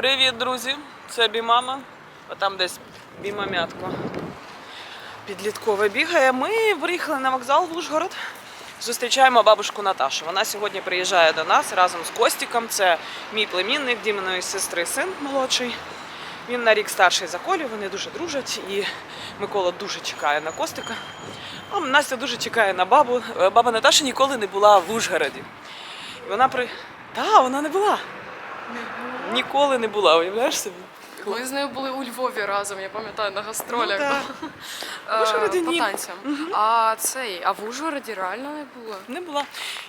Привіт, друзі! Це Бімама. Отам десь бімамятко. Підліткове бігає. Ми приїхали на вокзал в Ужгород. Зустрічаємо бабушку Наташу. Вона сьогодні приїжджає до нас разом з Костіком. Це мій племінник Діминої сестри, син молодший. Він на рік старший за Колю, вони дуже дружать, і Микола дуже чекає на Костика. А Настя дуже чекає на бабу. Е, Баба Наташа ніколи не була в Ужгороді. І вона при. Та, вона не була. Ніколи не була, уявляєш собі? Ми з нею були у Львові разом, я пам'ятаю, на гастролях. Ну, да. Е, Ужгороді по ні. танцям. А цей, а в Ужгороді реально не було. Не була.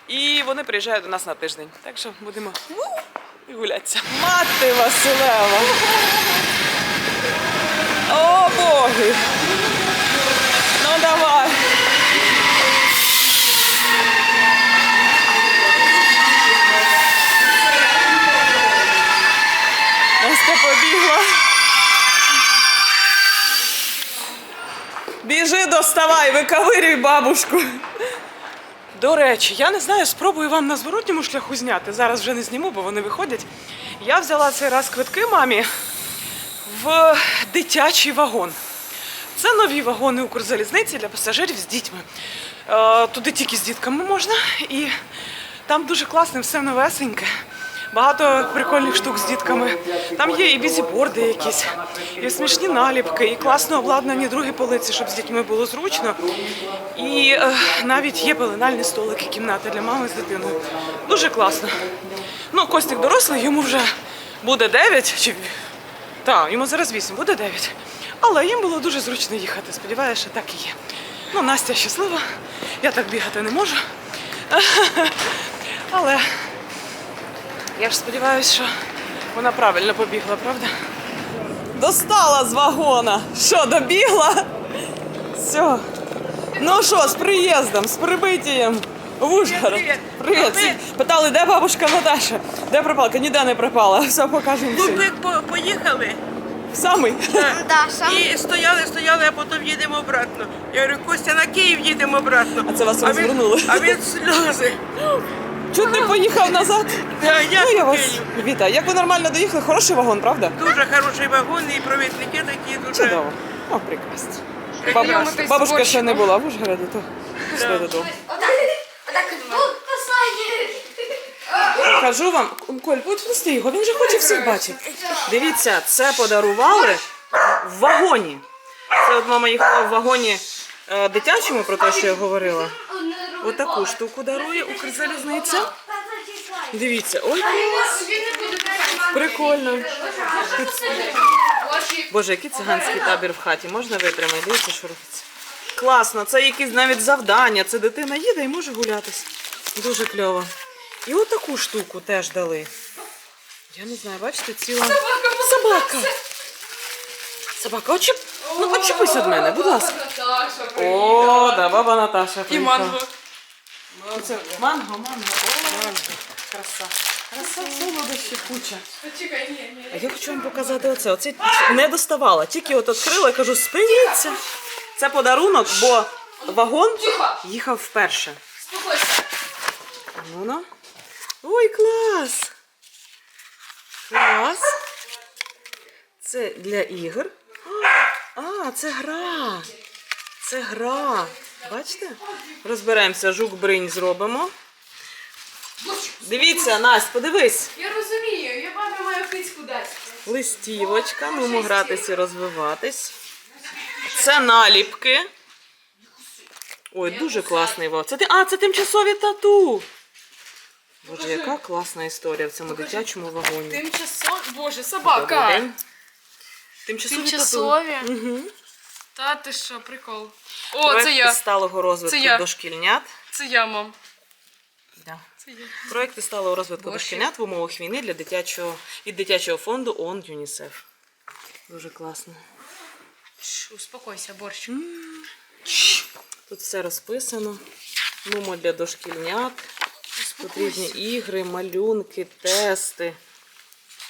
І вони приїжджають до нас на тиждень. Так що будемо і гулятися. Мати Василева! О, боги! Ну давай! Настя побігла. Біжи, доставай, виковирюй бабушку. До речі, я не знаю, спробую вам на зворотньому шляху зняти. Зараз вже не зніму, бо вони виходять. Я взяла цей раз квитки мамі в дитячий вагон. Це нові вагони Укрзалізниці для пасажирів з дітьми. Е, Туди тільки з дітками можна, і там дуже класне, все новесеньке. Багато прикольних штук з дітками. Там є і бізіборди якісь, і смішні наліпки, і класно обладнані другі полиці, щоб з дітьми було зручно. І е, навіть є пеленальні столики, кімната для мами з дитиною. Дуже класно. Ну, Костик дорослий, йому вже буде 9, чи так, йому зараз 8, буде 9. Але їм було дуже зручно їхати. Сподіваюся, що так і є. Ну, Настя щаслива, я так бігати не можу. Але я ж сподіваюся, що вона правильно побігла, правда? Достала з вагона. Що, добігла? Все. Ну що, з приїздом, з прибиттям в Ужгород. Привіт, Привіт. Привіт. Питали, де бабушка Наташа? Де пропала? Ніде не пропала. Все покажемо всім. Купик по- поїхали Самий. і стояли, стояли, а потім їдемо обратно. Я говорю, Костя, на Київ їдемо обратно. А це вас він- розвернули? А він сльози. Чуть не поїхав назад. Да, я Ну, я вас вітаю. Як ви нормально доїхали? Хороший вагон, правда? Дуже хороший вагон і провідники такі дуже. Чудово. О, прекрасно. Бабушка, бабушка ще не була в Ужгороді, то пішли додому. Кажу вам, Коль, пусти його, він же хоче всіх бачити. Дивіться, це подарували в вагоні. Це от мама їхала в вагоні е, дитячому, про те, що я говорила. Отаку штуку дарує Укрзалізниця. Дивіться, ой. Прикольно. Боже, який циганський табір в хаті. Можна витримати? Дивіться, що робиться. Класно, це якісь навіть завдання. Це дитина їде і може гулятись. Дуже кльово. І отаку штуку теж дали. Я не знаю, бачите, ціла собака. Собака, очіп... ну, очіпись від мене, будь ласка. О, да, баба Наташа. І манго. Це манго, манго. О, краса. Краса, солодощі куча. А я хочу вам показати оце. Оце не доставала. Тільки от відкрила і кажу, спиніться. Це подарунок, бо вагон їхав вперше. Спокойся. Ну на. Ой, клас! Клас. Це для ігор. А, це гра. Це гра. Бачите? Розберемося, жук бринь зробимо. Дивіться, Настя, подивись. Я розумію, я бабі маю кицьку дати. Листівочка, ну гратися і розвиватись. Це наліпки. Ой, дуже класний. Це ти. А, це тимчасові тату. Боже, яка класна історія в цьому дитячому вагоні. Тимчасові, боже, собака. Тимчасові, Тимчасові. тату. Угу. Та ти що, прикол. О, це я. сталого розвитку Це я. дошкільнят. Це я, мам. Да. Це я. Проекти сталого розвитку Боже. дошкільнят в умовах війни для дитячого від дитячого фонду ООН ЮНІСЕФ. Дуже класно. Ш, Успокойся, борщ. Тут все розписано. Нумо для дошкільнят. Тут різні ігри, малюнки, тести.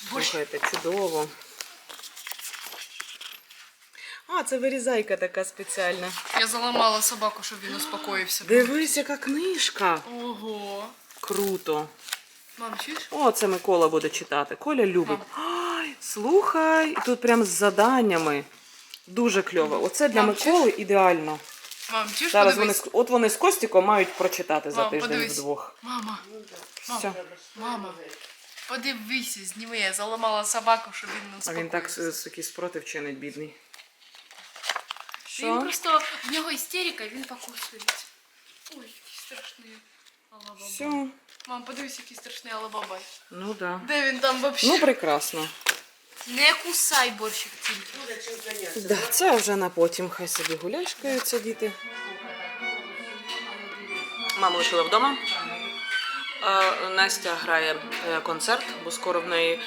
Слухайте, чудово. А, це вирізайка така спеціальна. Я заламала собаку, щоб він успокоївся. Дивись, яка книжка. Ого. Круто. Мам, чуєш? О, це Микола буде читати. Коля любить. Ай, Слухай, тут прям з заданнями. Дуже кльово. Оце для Мам, Миколи ідеально. Мам, чуєш, Зараз вони, подивись. з- от вони з Костіком мають прочитати за Мам, тиждень подивись. вдвох. Мама, Все. мама, подивися, зніми, я заламала собаку, щоб він не А він так с- такий спротив чинить, бідний. Він просто, в нього істерика, він покусується. Ой, який страшний алабабай. Все. Мам, подивись, який страшний алабабай. Ну да. Де він там вообще? Ну, прекрасно. Не кусай борщик тільки. Да, це вже на потім. Хай собі гуляшкаються діти. Маму лишила вдома. Е, Настя грає е, концерт, бо скоро в неї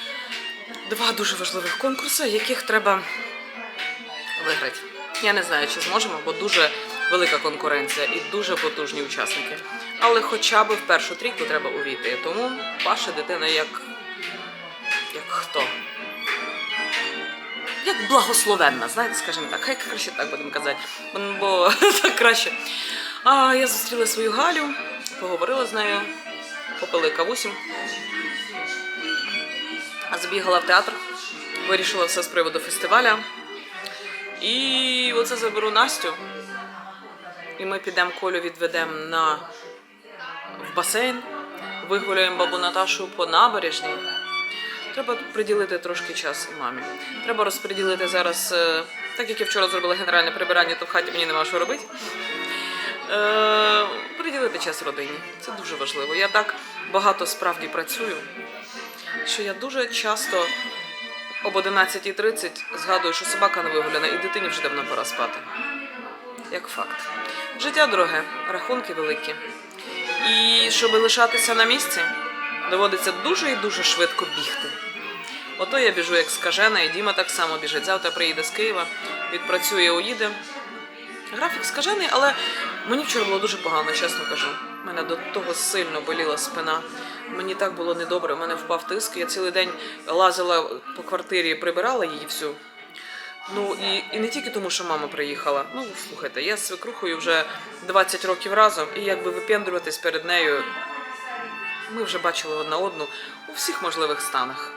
два дуже важливих конкурси, яких треба виграти. Я не знаю, чи зможемо, бо дуже велика конкуренція і дуже потужні учасники. Але хоча б в першу трійку треба увійти. Тому ваша дитина як. як хто? як благословенна, знаєте, скажімо так, хай краще так будемо казати, бо так краще. А я зустріла свою Галю, поговорила з нею, попили кавусю, а забігала в театр, вирішила все з приводу фестиваля. І оце заберу Настю. І ми підемо Колю відведемо на в басейн, вигуляємо бабу Наташу по набережній. Треба приділити трошки час і мамі. Треба розподілити зараз, е, так як я вчора зробила генеральне прибирання, то в хаті мені нема що робити. Е, приділити час родині. Це дуже важливо. Я так багато справді працюю, що я дуже часто об 11.30 згадую, що собака не вигуляна і дитині вже давно пора спати. Як факт. Життя дороге, рахунки великі. І щоб лишатися на місці, доводиться дуже і дуже швидко бігти. Ото я біжу як скажена, і Діма так само біжить. Завтра приїде з Києва, відпрацює, уїде. Графік скажений, але мені вчора було дуже погано, чесно кажу. Мене до того сильно боліла спина. Мені так було недобре, у мене впав тиск. Я цілий день лазила по квартирі, прибирала її всю. Ну і, і не тільки тому, що мама приїхала. Ну, слухайте, я з свекрухою вже 20 років разом, і якби випендрюватись перед нею ми вже бачили одна одну у всіх можливих станах.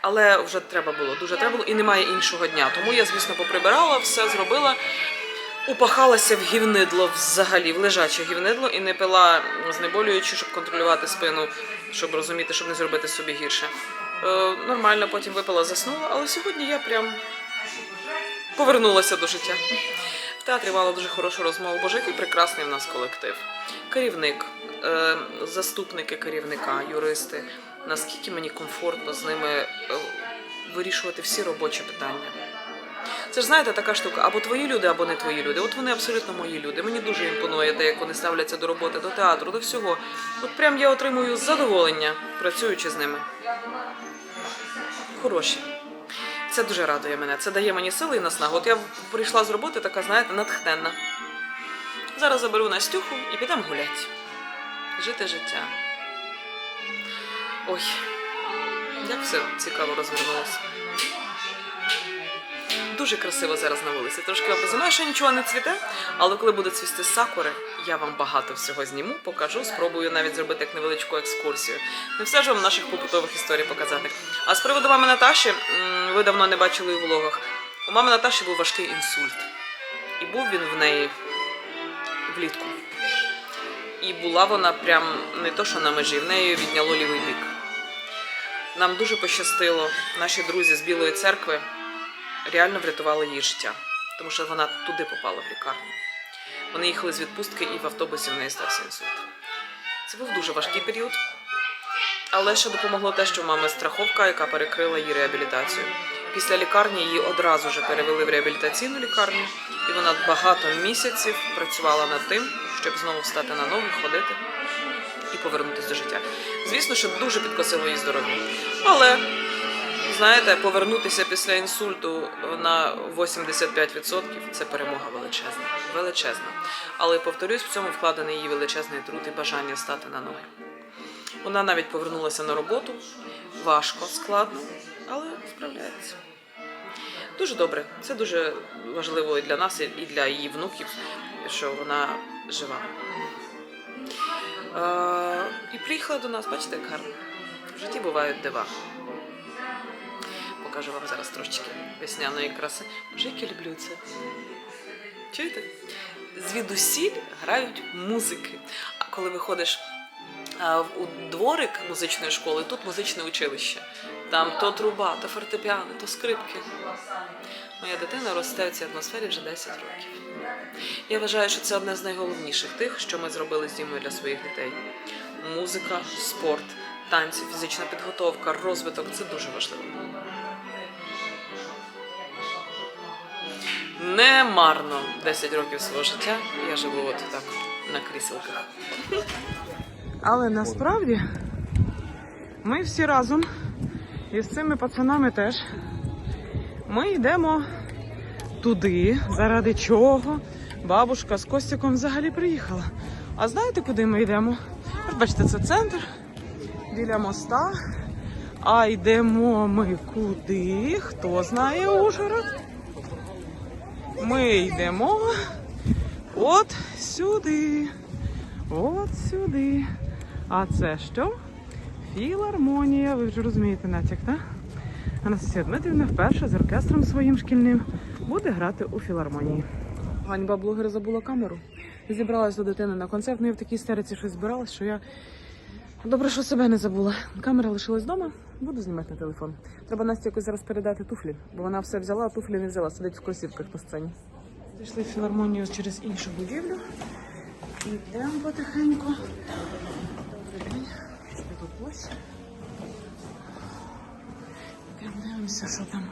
Але вже треба було, дуже треба було, і немає іншого дня. Тому я, звісно, поприбирала, все зробила, упахалася в гівнидло взагалі, в лежаче гівнидло, і не пила знеболюючи, щоб контролювати спину, щоб розуміти, щоб не зробити собі гірше. Е, нормально потім випила, заснула, але сьогодні я прям повернулася до життя. В театрі мала дуже хорошу розмову. Боже, який прекрасний в нас колектив. Керівник, е, заступники керівника, юристи. Наскільки мені комфортно з ними е, вирішувати всі робочі питання. Це ж знаєте, така штука, або твої люди, або не твої люди. От вони абсолютно мої люди. Мені дуже імпонує те, як вони ставляться до роботи, до театру, до всього. От прям я отримую задоволення, працюючи з ними. Хороші. Це дуже радує мене. Це дає мені сили і наснагу. От я прийшла з роботи, така, знаєте, натхненна. Зараз заберу Настюху і підемо гуляти. Жити життя. Ой, як все цікаво розвернулося. Дуже красиво зараз на вулиці. Трошки обезумаю, що нічого не цвіте, але коли буде цвісти сакури, я вам багато всього зніму, покажу, спробую навіть зробити як невеличку екскурсію. Не все ж вам наших побутових історій показати. А з приводу мами Наташі, ви давно не бачили у влогах. У мами Наташі був важкий інсульт. І був він в неї влітку. І була вона прям не то, що на межі, в неї відняло лівий бік. Нам дуже пощастило, наші друзі з Білої церкви реально врятували її життя, тому що вона туди попала в лікарню. Вони їхали з відпустки і в автобусі в неї стався інсульт. Це був дуже важкий період. Але ще допомогло те, що в мами страховка, яка перекрила її реабілітацію. Після лікарні її одразу ж перевели в реабілітаційну лікарню, і вона багато місяців працювала над тим, щоб знову встати на ноги, ходити і повернутися до життя. Звісно, що дуже підкосило її здоров'я. Але знаєте, повернутися після інсульту на 85% це перемога величезна. Величезна. Але повторюсь, в цьому вкладений її величезний труд і бажання стати на ноги. Вона навіть повернулася на роботу. Важко, складно, але справляється. Дуже добре. Це дуже важливо і для нас, і для її внуків, що вона жива. І приїхала до нас, бачите, як гарно. В житті бувають дива. покажу вам зараз трошечки весняної краси. Боже, як я люблю це. Чуєте? Звідусіль грають музики. А коли виходиш у дворик музичної школи, тут музичне училище. Там то труба, то фортепіано, то скрипки. Моя дитина росте в цій атмосфері вже 10 років. Я вважаю, що це одне з найголовніших тих, що ми зробили з Дімою для своїх дітей. Музика, спорт, танці, фізична підготовка, розвиток це дуже важливо. Не марно 10 років свого життя. Я живу от так на кріселках. Але насправді ми всі разом і з цими пацанами теж. Ми йдемо туди, заради чого бабушка з Костіком взагалі приїхала. А знаєте, куди ми йдемо? Бачите, це центр біля моста. А йдемо ми куди? Хто знає Ужгород? Ми йдемо от сюди. От сюди. А це що? Філармонія. Ви вже розумієте натяк, так? Анастасія Дмитрівна вперше з оркестром своїм шкільним буде грати у філармонії. Ганьба блогер забула камеру. Зібралась до дитини на концерт. Ну я в такій стериці щось збиралась, що я добре, що себе не забула. Камера лишилась вдома, буду знімати на телефон. Треба Насті якось зараз передати туфлі, бо вона все взяла, а туфлі не взяла, сидить в кросівках по сцені. Зайшли в філармонію через іншу будівлю. Йдемо потихеньку. Ось? Дивимося, що там.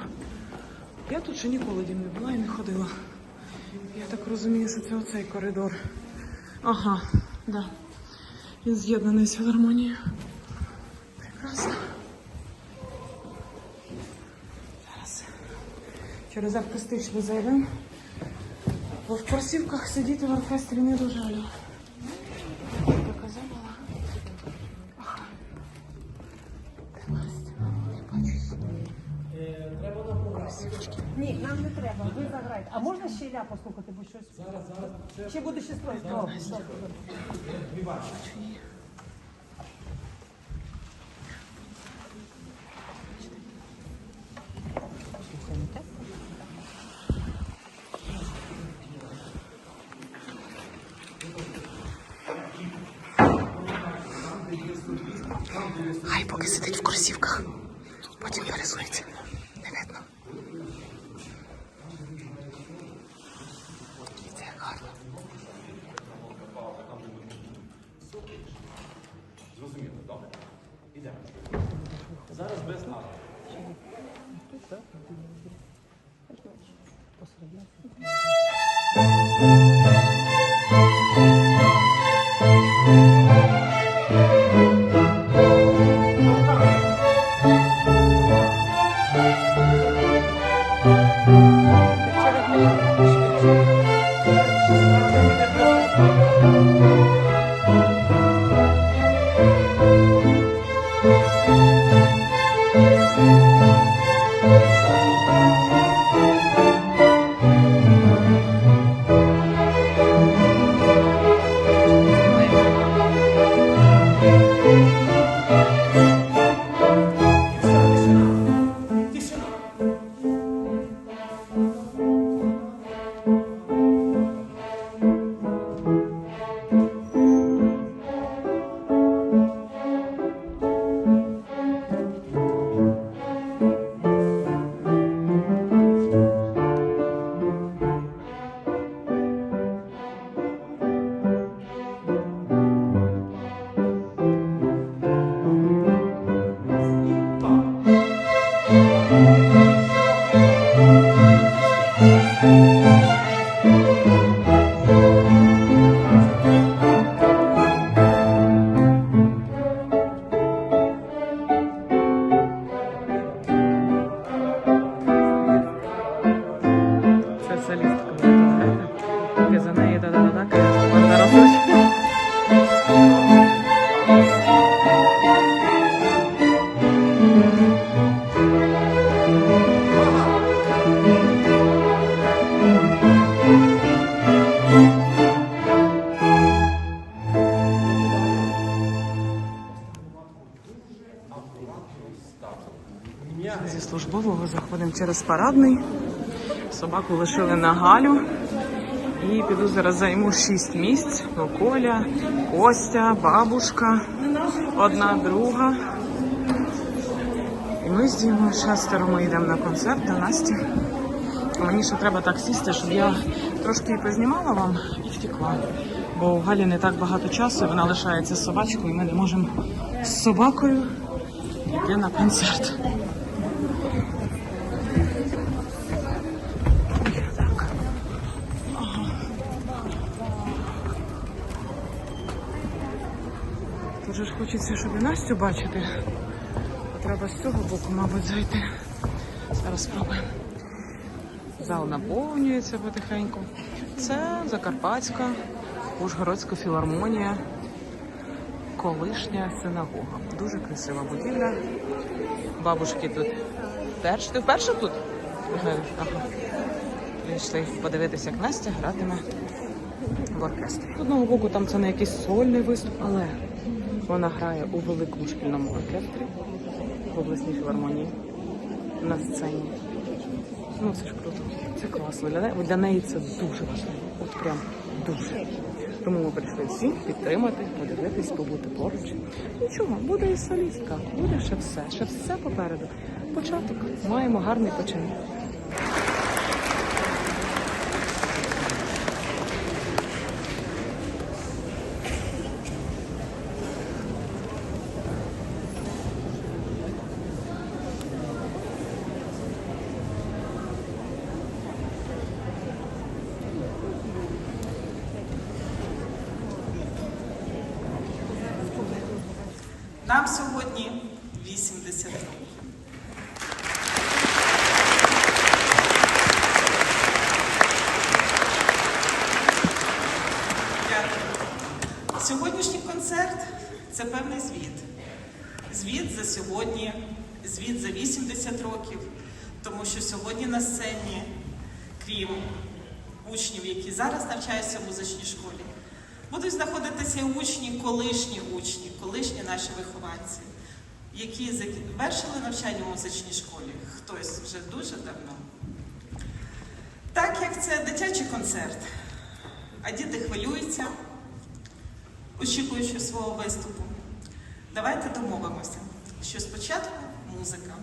Я тут ще ніколи дім не була і не ходила. Я так розумію, що це оцей коридор. Ага, да. Він з'єднаний з філармонією. Прекрасно. Зараз. Через артистичний зайдемо. Бо в кросівках сидіти в оркестрі не дуже алло. Послухати, бо щось. Зараз, зараз. Ще буде добре, добре. Хай поки сидить в кросівках. Потім пересується. Через парадний. Собаку лишили на Галю. І піду зараз займу шість місць. Ну, Коля, Костя, бабушка, одна друга. І ми з Дімою шестеро ми йдемо на концерт до Насті. Мені ще треба так сісти, щоб я трошки познімала вам і втекла. Бо у Галі не так багато часу, і вона лишається собачкою, і ми не можемо з собакою йти на концерт. Дуже ж хочеться, щоб і Настю бачити. Треба з цього боку, мабуть, зайти. Зараз спробуємо. Зал наповнюється потихеньку. Це Закарпатська, Ужгородська філармонія, колишня синагога. Дуже красива будівля. Бабушки тут теж. Ти вперше тут? Ага. Прийшли подивитися, як Настя гратиме в оркестрі. З одного боку, там це не якийсь сольний виступ, але вона грає у великому шкільному оркестрі в обласній філармонії на сцені. Ну, це ж круто. Це класно. Для неї, для неї це дуже важливо. От прям дуже. Тому ми прийшли всі підтримати, подивитись, побути поруч. Нічого, буде і солістка, буде ще все. Ще все попереду. Початок. Маємо гарний початок. Нам сьогодні 80 років. Сьогоднішній концерт це певний звіт. Звіт за сьогодні, звіт за 80 років, тому що сьогодні на сцені, крім учнів, які зараз навчаються в музичній школі, будуть знаходитися учні, колишні учні, колишні наші вихованці, які завершили навчання в музичній школі, хтось вже дуже давно. Так як це дитячий концерт, а діти хвилюються, очікуючи свого виступу, давайте домовимося, що спочатку музика,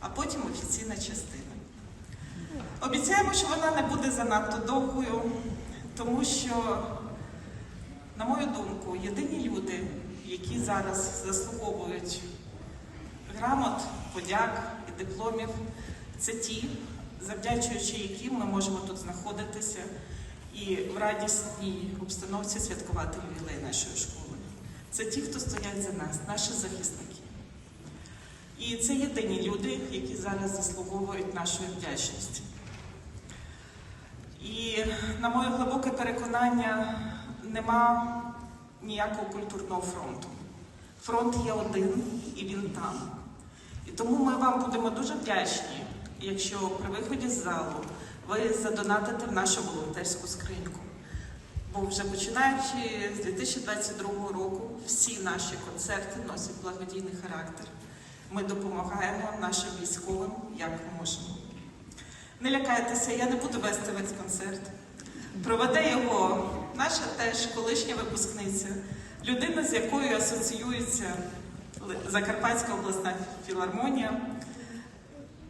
а потім офіційна частина. Обіцяємо, що вона не буде занадто довгою, тому що на мою думку, єдині люди, які зараз заслуговують грамот, подяк і дипломів, це ті, завдячуючи яким ми можемо тут знаходитися і в радісній обстановці святкувати ювілей нашої школи. Це ті, хто стоять за нас, наші захисники. І це єдині люди, які зараз заслуговують нашої вдячності. І на моє глибоке переконання, нема ніякого культурного фронту. Фронт є один і він там. І тому ми вам будемо дуже вдячні, якщо при виході з залу ви задонатите в нашу волонтерську скриньку. Бо вже починаючи з 2022 року всі наші концерти носять благодійний характер. Ми допомагаємо нашим військовим як можемо. Не лякайтеся, я не буду вести весь концерт. Проведе його наша теж колишня випускниця, людина, з якою асоціюється Закарпатська обласна філармонія,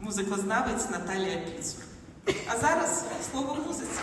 музикознавець Наталія Піцур. А зараз слово музиці.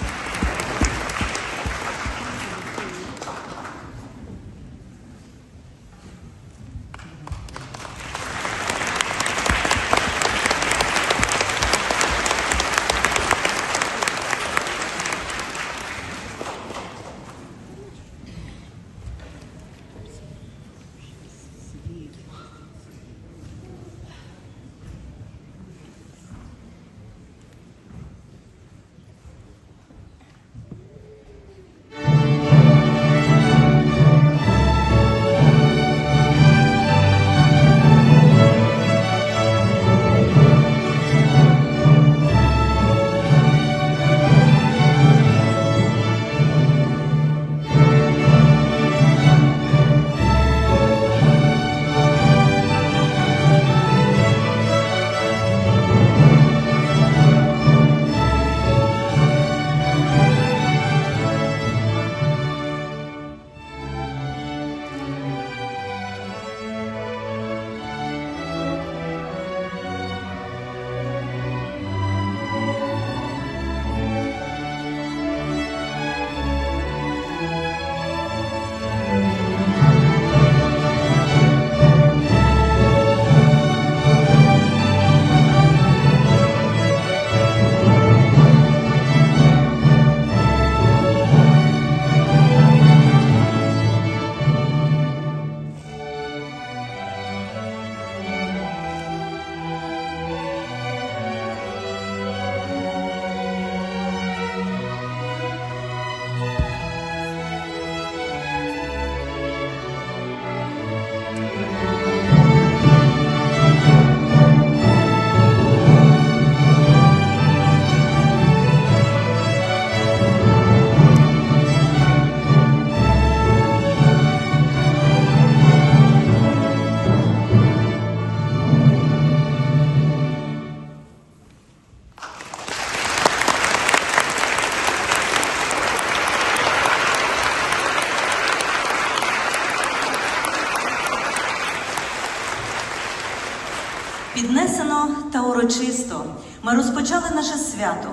Урочисто ми розпочали наше свято.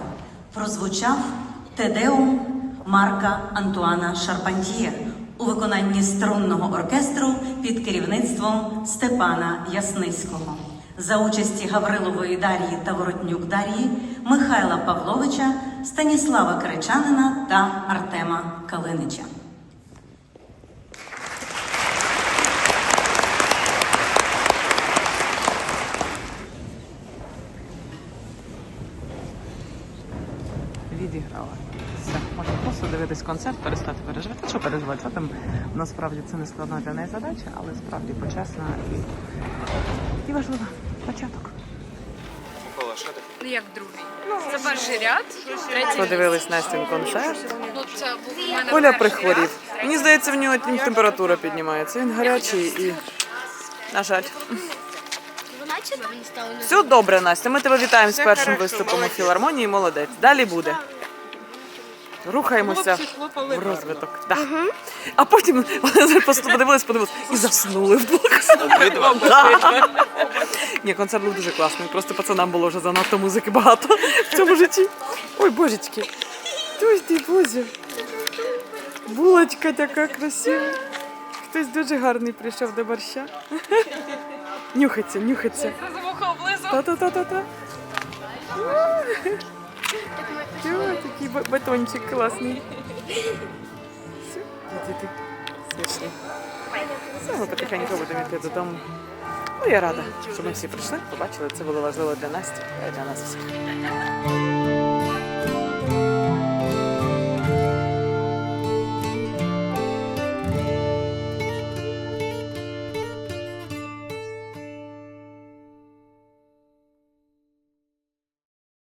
Прозвучав Тедеум Марка Антуана Шарпантьє у виконанні струнного оркестру під керівництвом Степана Ясницького за участі Гаврилової Дар'ї та Воротнюк Дар'ї, Михайла Павловича, Станіслава Кричанина та Артема Калинича. Відіграла. Все, можна просто дивитись концерт, перестати переживати. Що переживати? Що там насправді це не складна для неї задача, але справді почесна і, і важлива. Початок. Ну як другий? Це перший ряд, третій. Подивились Настін концерт. Ну це був у мене Коля перший прихворів. ряд, Мені здається, в нього температура піднімається. Він гарячий і. На жаль. Все добре, Настя. Ми тебе вітаємо з першим виступом у філармонії. Молодець. Далі буде. Рухаємося в розвиток. Да. А потім вони просто подивились, подивились і заснули вдвох. Да. Ні, концерт був дуже класний. Просто пацанам було вже занадто музики багато в цьому житті. Ой, божечки. Ой ти, боже. Булочка така красива. Хтось дуже гарний прийшов до борща. Нюхаться, нюхаться. Та-та-та-та-та. Такий батончик класний. Все, діти, смішні. Все, ми потихеньку будемо йти додому. Ну, я рада, що ми всі прийшли, побачили. Це було важливо для Насті, а для нас всіх.